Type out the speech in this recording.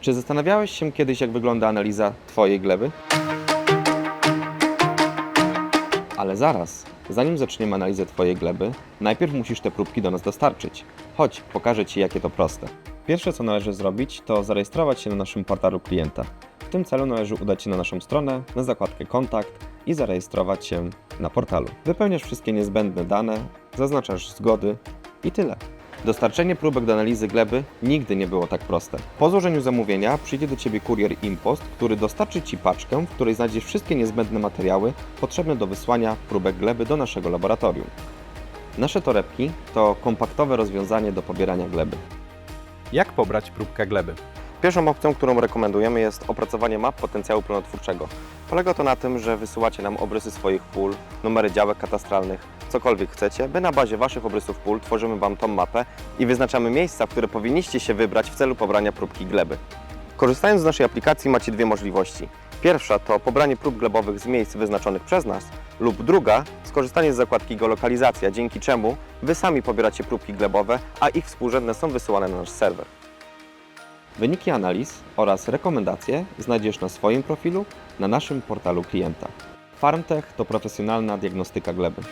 Czy zastanawiałeś się kiedyś, jak wygląda analiza Twojej gleby? Ale zaraz, zanim zaczniemy analizę Twojej gleby, najpierw musisz te próbki do nas dostarczyć. Chodź, pokażę Ci, jakie to proste. Pierwsze, co należy zrobić, to zarejestrować się na naszym portalu klienta. W tym celu należy udać się na naszą stronę, na zakładkę Kontakt i zarejestrować się na portalu. Wypełniasz wszystkie niezbędne dane, zaznaczasz zgody i tyle. Dostarczenie próbek do analizy gleby nigdy nie było tak proste. Po złożeniu zamówienia przyjdzie do Ciebie kurier Impost, który dostarczy Ci paczkę, w której znajdziesz wszystkie niezbędne materiały potrzebne do wysłania próbek gleby do naszego laboratorium. Nasze torebki to kompaktowe rozwiązanie do pobierania gleby. Jak pobrać próbkę gleby? Pierwszą opcją, którą rekomendujemy jest opracowanie map potencjału plonotwórczego. Polega to na tym, że wysyłacie nam obrysy swoich pól, numery działek katastralnych, cokolwiek chcecie, by na bazie Waszych obrysów pól tworzymy Wam tą mapę i wyznaczamy miejsca, w które powinniście się wybrać w celu pobrania próbki gleby. Korzystając z naszej aplikacji macie dwie możliwości. Pierwsza to pobranie prób glebowych z miejsc wyznaczonych przez nas lub druga skorzystanie z zakładki geolokalizacja, dzięki czemu Wy sami pobieracie próbki glebowe, a ich współrzędne są wysyłane na nasz serwer. Wyniki analiz oraz rekomendacje znajdziesz na swoim profilu na naszym portalu klienta. FarmTech to profesjonalna diagnostyka gleby.